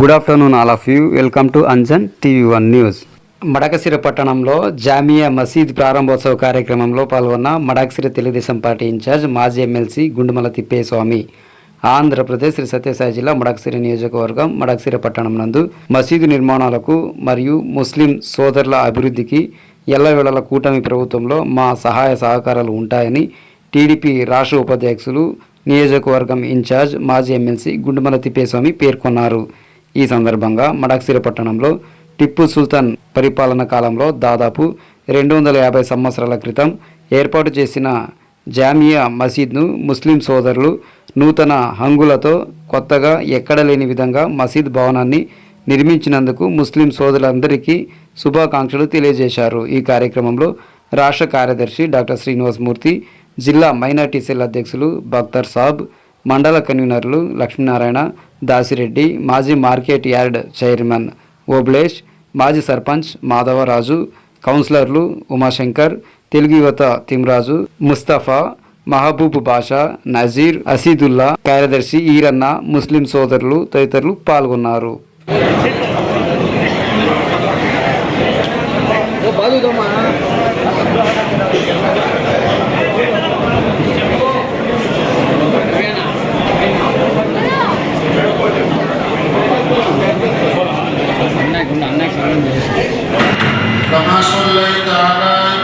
Good afternoon all of you welcome to Anjan TV one news Madakasira పట్టణంలో జామియా మసీద్ ప్రారంభోత్సవ కార్యక్రమంలో పాల్గొన్న మడకసిర తెలుగుదేశం పార్టీ ఇన్ఛార్జ్ మాజీ ఎమ్మెల్సీ గుండుమల తిప్పేస్వామి. ఆంధ్రప్రదేశ్ శ్రీ సత్యసాయి జిల్లా మడకసిరి నియోజకవర్గం మడకసిర పట్టణం నందు మసీదు నిర్మాణాలకు మరియు ముస్లిం సోదరుల అభివృద్ధికి ఎల్లవేళల కూటమి ప్రభుత్వంలో మా సహాయ సహకారాలు ఉంటాయని టీడీపీ రాష్ట్ర ఉపాధ్యక్షులు నియోజకవర్గం ఇన్ఛార్జ్ మాజీ ఎమ్మెల్సీ గుండుమల తిప్పేస్వామి పేర్కొన్నారు. ఈ సందర్భంగా మడక్సిరి పట్టణంలో టిప్పు సుల్తాన్ పరిపాలన కాలంలో దాదాపు రెండు వందల యాభై సంవత్సరాల క్రితం ఏర్పాటు చేసిన జామియా మసీద్ను ముస్లిం సోదరులు నూతన హంగులతో కొత్తగా ఎక్కడ లేని విధంగా మసీద్ భవనాన్ని నిర్మించినందుకు ముస్లిం సోదరులందరికీ శుభాకాంక్షలు తెలియజేశారు. ఈ కార్యక్రమంలో రాష్ట్ర కార్యదర్శి డాక్టర్ శ్రీనివాసమూర్తి జిల్లా మైనార్టీ సెల్ అధ్యక్షులు బక్తర్ సాబ్ మండల కన్వీనర్లు లక్ష్మీనారాయణ దాసిరెడ్డి మాజీ మార్కెట్ యార్డ్ చైర్మన్ ఓబ్లేష్ మాజీ సర్పంచ్ మాధవరాజు కౌన్సిలర్లు ఉమాశంకర్ తెలుగు యువత తిమ్రాజు ముస్తఫా మహబూబ్ బాషా నజీర్ అసీదుల్లా కార్యదర్శి ఈరన్న ముస్లిం సోదరులు తదితరులు పాల్గొన్నారు. كما صليت على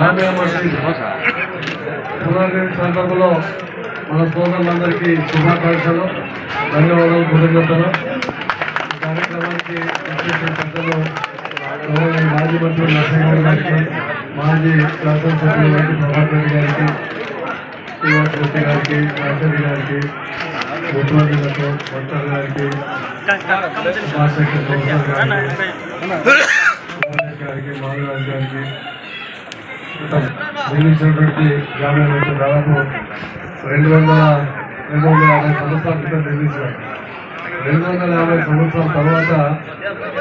జామియా మసీద్ పునర్నిర్మాణ సందర్భంలో మన సోదరులందరికీ శుభాకాంక్షలు ధన్యవాదాలు కృతజ్ఞతలు. కార్యక్రమానికి పెద్దలు మాజీ మంత్రి నరసింహారావు గారికి మాజీ శాసన సభ్యులు గారికి ప్రభాకర్ రెడ్డి గారికి శ్రీనివాస్ రెడ్డి గారికి రాజరెడ్డి గారికి ముఖ్యమంత్రులకు మంత్రులు గారికి భాషకి గారికి మాధవరాజు గారికి నిర్మించినటువంటి గ్రామీణ వ్యక్తులు దాదాపు రెండు వందల రెండు వందల యాభై సంవత్సరాల క్రితం నిర్మించారు. రెండు వందల యాభై సంవత్సరాల తర్వాత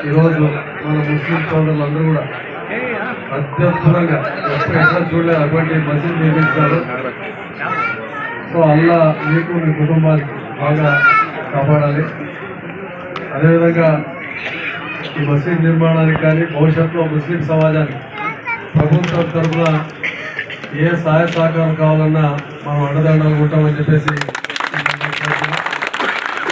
ఈరోజు మన ముస్లిం సోదరులందరూ కూడా అత్యద్భుతంగా ఎక్కడ చూడలేదు అటువంటి మసీద్ నిర్మించారు. సో అల్లా మీకు మీ కుటుంబానికి బాగా కాపాడాలి. అదేవిధంగా ఈ మసీద్ నిర్మాణానికి కానీ భవిష్యత్తులో ముస్లిం సమాజానికి ప్రభుత్వం తరఫున ఏ సహాయ సహకారం కావాలన్నా మనం అండదండలు ఉంటామని చెప్పేసి